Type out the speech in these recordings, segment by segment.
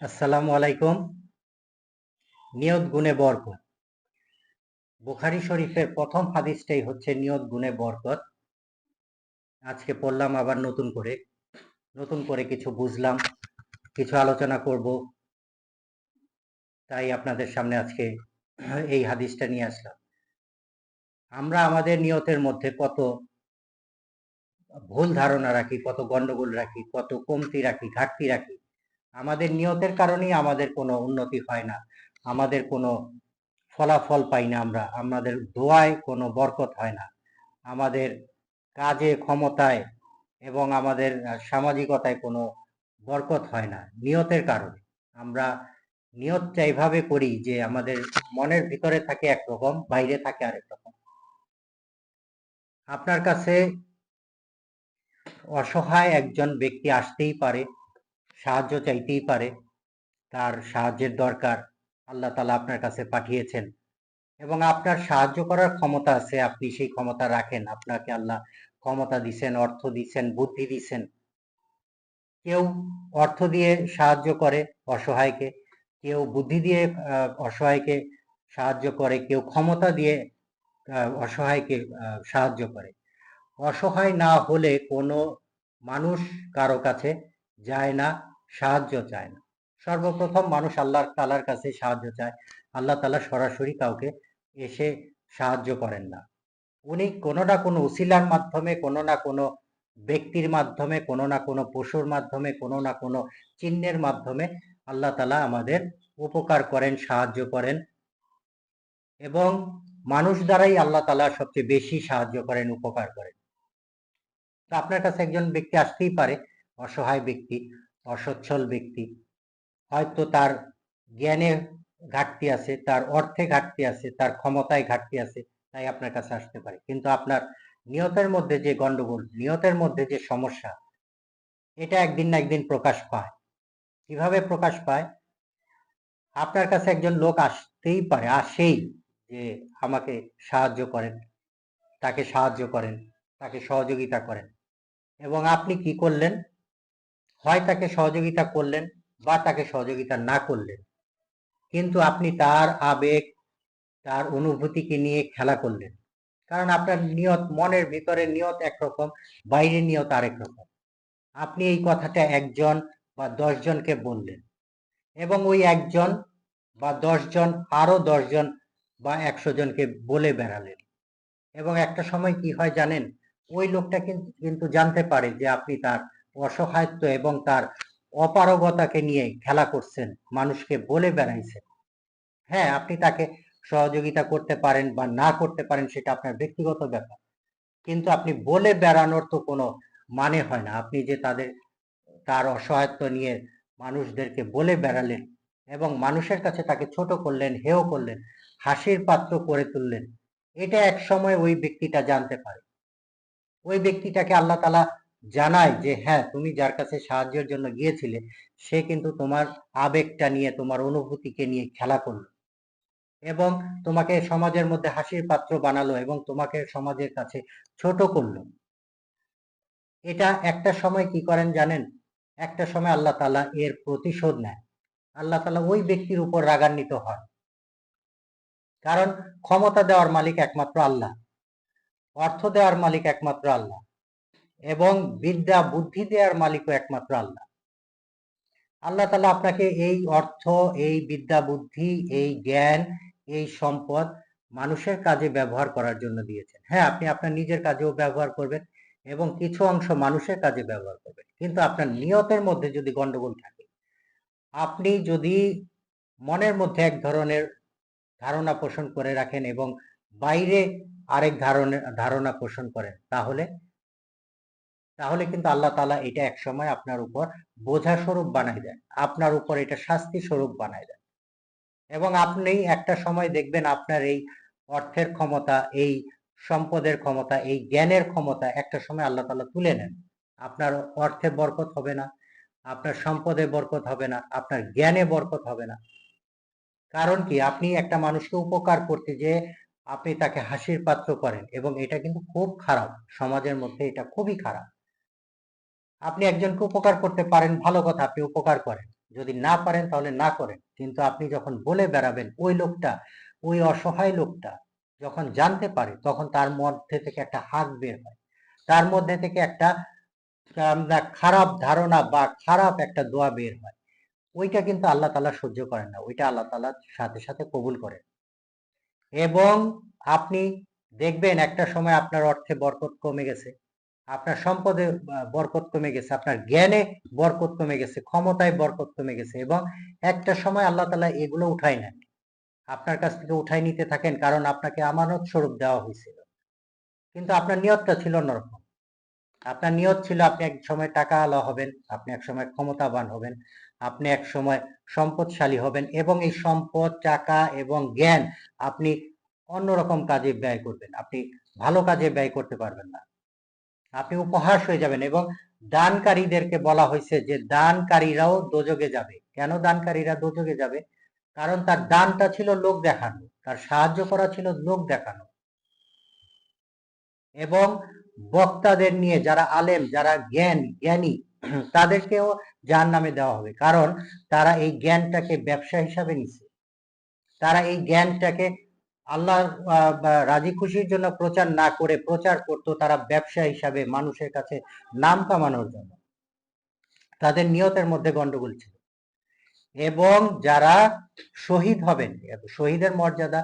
আসসালামু আলাইকুম। নিয়ত গুণে বরকত। বুখারি শরীফের প্রথম হাদিসটাই হচ্ছে নিয়ত গুণে বরকত। আজকে পড়লাম, আবার নতুন করে নতুন করে কিছু বুঝলাম, কিছু আলোচনা করব। তাই আপনাদের সামনে আজকে এই হাদিসটা নিয়ে আসলাম। আমরা আমাদের নিয়তের মধ্যে কত ভুল ধারণা রাখি, কত গন্ডগোল রাখি, কত কমতি রাখি, ঘাটতি রাখি আমাদের নিয়তের কারণেই আমাদের কোনো উন্নতি হয় না। আমাদের কোনো ফলাফল পাই না আমরা। আমাদের দোয়ায় কোনো বরকত হয় না। আমাদের কাজে, ক্ষমতায় এবং আমাদের সামাজিকতায় কোনো বরকত হয় না। নিয়তের কারণে। আমরা নিয়তটা এইভাবে করি যে আমাদের মনের ভিতরে থাকে একরকম, বাইরে থাকে আরেক রকম। আপনার কাছে অসহায় একজন ব্যক্তি আসতেই পারে। সাহায্য চাইতেই পারে। তার সাহায্যের দরকার আল্লাহ তালা আপনার কাছে পাঠিয়েছেন এবং আপনার সাহায্য করার ক্ষমতা আছে, আপনি সেই ক্ষমতা রাখেন। আপনাকে আল্লাহ ক্ষমতা দিছেন, অর্থ দিছেন, বুদ্ধি দিছেন। কেউ অর্থ দিয়ে সাহায্য করে, অসহায়কে। কেউ বুদ্ধি দিয়ে অসহায়কে সাহায্য করে, কেউ ক্ষমতা দিয়ে অসহায়কে সাহায্য করে। অসহায় না হলে কোনো মানুষ কারও কাছে যায় না, সাহায্য চায় না। সর্বপ্রথম মানুষ আল্লাহ তালার কাছে সাহায্য চায়। আল্লাহ তালা সরাসরি কাউকে এসে সাহায্য করেন না। উনি কোনো না কোনো উসিলার মাধ্যমে, কোনো না কোনো ব্যক্তির মাধ্যমে, কোনো না কোনো পশুর মাধ্যমে, কোনো না কোনো চিহ্নের মাধ্যমে আল্লাহ তালা আমাদের উপকার করেন, সাহায্য করেন এবং মানুষ দ্বারাই আল্লাহ তালা সবচেয়ে বেশি সাহায্য করেন, উপকার করেন। তো আপনার কাছে একজন ব্যক্তি আসতেই পারে অসহায় ব্যক্তি, অসচ্ছল ব্যক্তি। হয়তো তার জ্ঞানে ঘাটতি আছে, তার অর্থে ঘাটতি আছে, তার ক্ষমতায় ঘাটতি আছে, তাই আপনার কাছে আসতে পারে। কিন্তু আপনার নিয়তের মধ্যে যে গন্ডগোল নিয়তের মধ্যে যে সমস্যা, এটা একদিন না একদিন প্রকাশ পায়। কীভাবে প্রকাশ পায়? আপনার কাছে একজন লোক আসতেই পারে, আসেই যে আমাকে সাহায্য করেন, তাকে সাহায্য করেন, তাকে সহযোগিতা করেন। এবং আপনি কি করলেন? হয় তাকে সহযোগিতা করলেন বা তাকে সহযোগিতা না করলেন। কিন্তু আপনি তার আবেগ, তার অনুভূতিকে নিয়ে খেলা করলেন। কারণ আপনার নিয়ত, মনের ভিতরে নিয়ত একরকম বাইরে নিয়ত আরেক রকম। আপনি এই কথাটা একজন বা দশজনকে বললেন এবং ওই একজন বা দশজন, আরও দশজন বা একশো জনকে বলে বেড়ালেন। এবং একটা সময় কি হয় জানেন? ওই লোকটা কিন্তু জানতে পারে যে আপনি তার অসহায়ত্ব এবং তার অপারগতাকে নিয়ে খেলা করছেন, মানুষকে বলে বেড়াইছেন। হ্যাঁ আপনি তাকে সহযোগিতা করতে পারেন বা না করতে পারেন সেটা আপনার ব্যক্তিগত ব্যাপার। কিন্তু আপনি বলে বেড়ানোর তো কোনো মানে হয় না। আপনি যে তাদের, তার অসহায়ত্ব নিয়ে মানুষদেরকে বলে বেড়ালেন এবং মানুষের কাছে তাকে ছোট করলেন হেও করলেন, হাসির পাত্র করে তুললেন, এটা এক সময় ওই ব্যক্তিটা জানতে পারে। ওই ব্যক্তিটাকে আল্লাহ তালা জানায় যে হ্যাঁ তুমি যার কাছে সাহায্যের জন্য গিয়েছিলে, সে কিন্তু তোমার আবেগটা নিয়ে, তোমার অনুভূতিকে নিয়ে খেলা করল এবং তোমাকে সমাজের মধ্যে হাসির পাত্র বানালো এবং তোমাকে সমাজের কাছে ছোট করল। এটা একটা সময় কি করেন জানেন? একটা সময় আল্লাহ তালা এর প্রতিশোধ নেয় আল্লাহ তালা ওই ব্যক্তির উপর রাগান্বিত হয় কারণ ক্ষমতা দেওয়ার মালিক একমাত্র আল্লাহ। অর্থ দেওয়ার মালিক একমাত্র আল্লাহ। এবং বিদ্যা, বুদ্ধি দেওয়ার মালিকও একমাত্র আল্লাহ। আল্লাহ তালা আপনাকে এই অর্থ, এই বিদ্যা, বুদ্ধি, এই জ্ঞান, এই সম্পদ মানুষের কাজে ব্যবহার করার জন্য দিয়েছেন। হ্যাঁ আপনি আপনার নিজের কাজেও ব্যবহার করবেন এবং কিছু অংশ মানুষের কাজে ব্যবহার করবেন। কিন্তু আপনার নিয়তের মধ্যে যদি গন্ডগোল থাকে, আপনি যদি মনের মধ্যে এক ধরনের ধারণা পোষণ করে রাখেন এবং বাইরে আরেক ধারণের ধারণা পোষণ করেন, তাহলে তাহলে কিন্তু আল্লাহ তালা এটা এক সময় আপনার উপর বোঝা স্বরূপ বানাই দেন। আপনার উপর এটা শাস্তি স্বরূপ বানাই দেন। এবং আপনি একটা সময় দেখবেন আপনার এই অর্থের ক্ষমতা, এই সম্পদের ক্ষমতা, এই জ্ঞানের ক্ষমতা একটা সময় আল্লাহ তালা তুলে নেন। আপনার অর্থে বরকত হবে না, আপনার সম্পদে বরকত হবে না, আপনার জ্ঞানে বরকত হবে না। কারণ কি? আপনি একটা মানুষকে উপকার করতে যে আপনি তাকে হাসির পাত্র করেন এবং এটা কিন্তু খুব খারাপ, সমাজের মধ্যে এটা খুবই খারাপ। আপনি একজনকে উপকার করতে পারেন, ভালো কথা, আপনি উপকার করেন। যদি না পারেন তাহলে না করেন। কিন্তু আপনি যখন বলে বেড়াবেন, ওই লোকটা, ওই অসহায় লোকটা যখন জানতে পারে, তখন তার মধ্যে থেকে একটা হাত বের হয়। তার মধ্যে থেকে একটা খারাপ ধারণা বা খারাপ একটা দোয়া বের হয়। ওইটা কিন্তু আল্লাহ তালা সহ্য করেন না। ওইটা আল্লাহ তালা সাথে সাথে কবুল করেন। এবং আপনি দেখবেন একটা সময় আপনার অর্থে বরকত কমে গেছে। আপনার সম্পদে বরকত কমে গেছে, আপনার জ্ঞানে বরকত কমে গেছে, ক্ষমতায় বরকত কমে গেছে এবং একটা সময় আল্লাহ তালা এগুলো উঠাই নেন আপনার কাছ থেকে উঠাই নিতে থাকেন কারণ আপনাকে আমানত স্বরূপ দেওয়া হয়েছিল। কিন্তু আপনার নিয়তটা ছিল অন্যরকম। আপনার নিয়ত ছিল আপনি এক সময় টাকা আলা হবেন, আপনি এক সময় ক্ষমতাবান হবেন, আপনি এক সময় সম্পদশালী হবেন এবং এই সম্পদ, টাকা এবং জ্ঞান আপনি অন্যরকম কাজে ব্যয় করবেন। আপনি ভালো কাজে ব্যয় করতে পারবেন না। আপনি উপহাস হয়ে যাবেন এবং দানকারীদেরকে বলা হয়েছে যে দানকারীরাও দোজগে যাবে। কেন দানকারীরা দোজগে যাবে? কারণ তার দানটা ছিল লোক দেখানো, তার সাহায্য করা ছিল লোক দেখানো। এবং বক্তাদের নিয়ে যারা আলেম, যারা জ্ঞান, জ্ঞানী, তাদেরকেও যার নামে দেওয়া হবে। কারণ তারা এই জ্ঞানটাকে ব্যবসা হিসাবে নিছে। তারা এই জ্ঞানটাকে আল্লাহ রাজি খুশির জন্য প্রচার না করে প্রচার করতো, তারা ব্যবসা হিসাবে মানুষের কাছে নাম কামানোর জন্য। তাদের নিয়তের মধ্যে গন্ডগোল ছিল। এবং যারা শহীদ হবেন, শহীদের মর্যাদা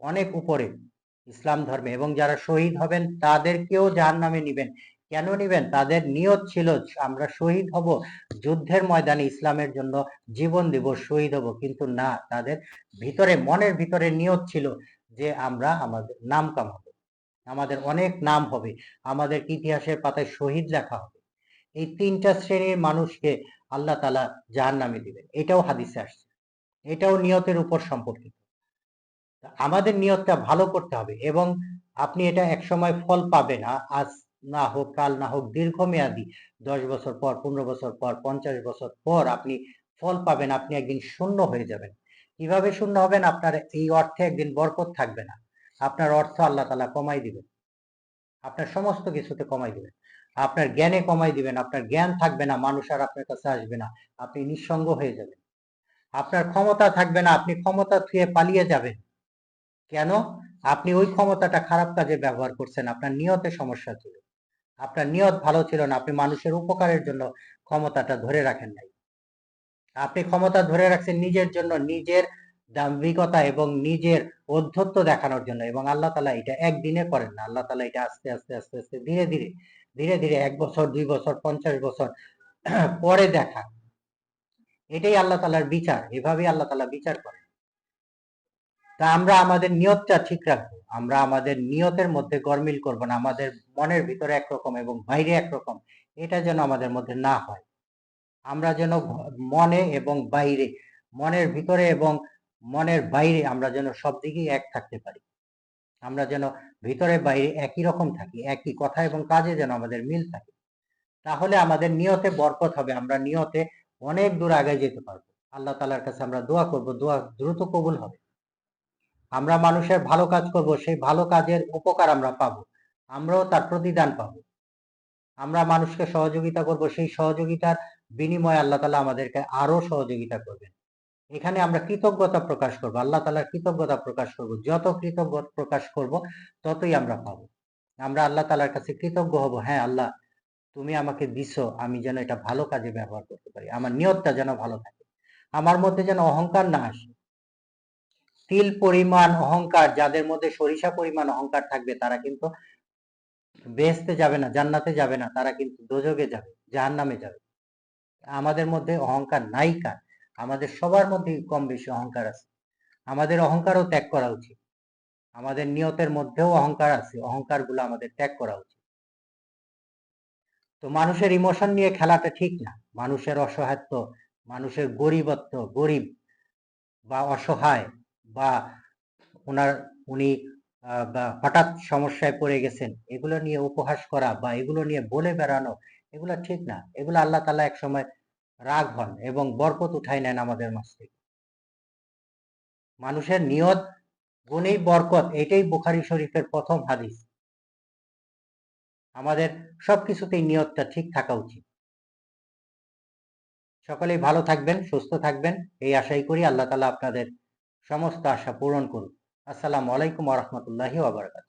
অনেক উপরে ইসলাম ধর্মে, এবং যারা শহীদ হবেন, তাদেরকেও জাহান নামে নিবেন। কেন নিবেন? তাদের নিয়ত ছিল, আমরা শহীদ হব, যুদ্ধের ময়দানে ইসলামের জন্য জীবন দিব, শহীদ হব, কিন্তু না, তাদের ভিতরে, মনের ভিতরে নিয়ত ছিল যে আমরা আমাদের নাম কামাবো। আমাদের অনেক নাম হবে। আমাদের ইতিহাসের পাতায় শহীদ লেখা হবে। এই তিনটা শ্রেণির মানুষকে আল্লাহ তালা জাহান নামে দিবেন। এটাও হাদিসে আসছে। এটাও নিয়তের উপর সম্পর্কিত। আমাদের নিয়তটা ভালো করতে হবে এবং আপনি এটা এক সময় ফল পাবেন। আ- আজ না হোক, কাল না হোক, দীর্ঘমেয়াদী দশ বছর পর, পনেরো বছর পর, পঞ্চাশ বছর পর আপনি ফল পাবেন। আপনি একদিন শূন্য হয়ে যাবেন। কীভাবে শূন্য হবেন? আপনার এই অর্থে একদিন বরকত থাকবে না। আপনার অর্থ আল্লাহ তালা কমাই দিবেন। আপনার সমস্ত কিছুতে কমাই দিবেন। আপনার জ্ঞানে কমাই দিবেন। আপনার জ্ঞান থাকবে না। মানুষ আর আপনার কাছে আসবে না। আপনি নিঃসঙ্গ হয়ে যাবেন। আপনার ক্ষমতা থাকবে না। আপনি ক্ষমতা থুয়ে পালিয়ে যাবেন। কেন? আপনি ওই ক্ষমতাটা খারাপ কাজে ব্যবহার করছেন। আপনার নিয়তে সমস্যা ছিল। আপনার নিয়ত ভালো ছিল না। আপনি মানুষের উপকারের জন্য ক্ষমতাটা ধরে রাখেন নাই। আপনি ক্ষমতা ধরে রাখছেন নিজের জন্য, নিজের দাম্ভিকতা এবং নিজের অধ্যত্ব দেখানোর জন্য এবং আল্লাহ তালা এটা একদিনে করেন না। আল্লাহ তালা এটা আস্তে আস্তে আস্তে আস্তে, ধীরে ধীরে ধীরে ধীরে এক বছর, দুই বছর, পঞ্চাশ বছর পরে দেখা। এটাই আল্লাহ তালার বিচার, এভাবেই আল্লাহ তালা বিচার করেন। তা আমরা আমাদের নিয়তটা ঠিক রাখব। আমরা আমাদের নিয়তের মধ্যে গরমিল করব না, আমাদের মনের ভিতরে একরকম এবং বাইরে একরকম, এটা যেন আমাদের মধ্যে না হয়। আমরা যেন মনে এবং বাইরে, মনের ভিতরে এবং মনের বাইরে আমরা যেন সব দিকেই এক থাকতে পারি। আমরা যেন ভিতরে বাইরে একই রকম থাকি, একই কথা এবং কাজে যেন আমাদের মিল থাকে। তাহলে আমাদের নিয়তে বরকত হবে, আমরা নিয়তে অনেক দূর আগে যেতে পারব। আল্লাহ তালার কাছে আমরা দোয়া করব, দোয়া দ্রুত কবুল হবে। আমরা মানুষের ভালো কাজ করব, সেই ভালো কাজের উপকার আমরা পাবো, আমরাও তার প্রতিদান পাবো। আমরা মানুষকে সহযোগিতা করব, সেই সহযোগিতার বিনিময়ে আল্লাহ তালা আমাদেরকে আরও সহযোগিতা করবেন। এখানে আমরা কৃতজ্ঞতা প্রকাশ করব, আল্লাহ তালার কৃতজ্ঞতা প্রকাশ করব, যত কৃতজ্ঞতা প্রকাশ করব, ততই আমরা পাবো। আমরা আল্লাহ তালার কাছে কৃতজ্ঞ হব হ্যাঁ আল্লাহ, তুমি আমাকে দিছো, আমি যেন এটা ভালো কাজে ব্যবহার করতে পারি, আমার নিয়তটা যেন ভালো থাকে। আমার মধ্যে যেন অহংকার না আসে। তিল পরিমাণ অহংকার, যাদের মধ্যে সরিষা পরিমাণ অহংকার থাকবে, তারা কিন্তু বেহেস্তে যাবে না, জান্নাতে যাবে না, তারা কিন্তু দোজগে যাবে, জাহান্নামে যাবে। আমাদের মধ্যে অহংকার নাই কার? আমাদের সবার মধ্যে কম বেশি অহংকার আছে। আমাদের অহংকারও ত্যাগ করা উচিত। আমাদের নিয়তের মধ্যেও অহংকার আছে। অহংকারগুলো আমাদের ত্যাগ করা উচিত। তো মানুষের ইমোশন নিয়ে খেলাটা ঠিক না। মানুষের অসহায়ত্ব, মানুষের গরিবত্ব, গরিব বা অসহায় বা ওনার, উনি বা হঠাৎ সমস্যায় পড়ে গেছেন, এগুলো নিয়ে উপহাস করা বা এগুলো নিয়ে বলে বেড়ানো, এগুলো ঠিক না। এগুলো আল্লাহ তালা এক সময় রাগ হন এবং বরকত উঠাই নেন আমাদের মাছ থেকে। মানুষের নিয়ত, গুণেই বরকত, এটাই বুখারি শরীফের প্রথম হাদিস। আমাদের সবকিছুতেই নিয়তটা ঠিক থাকা উচিত। সকলেই ভালো থাকবেন, সুস্থ থাকবেন, এই আশাই করি আল্লাহ তালা আপনাদের সমস্ত আশা পূরণ করুন আসসালামু আলাইকুম রহমতুল্লাহি ওবরাকাত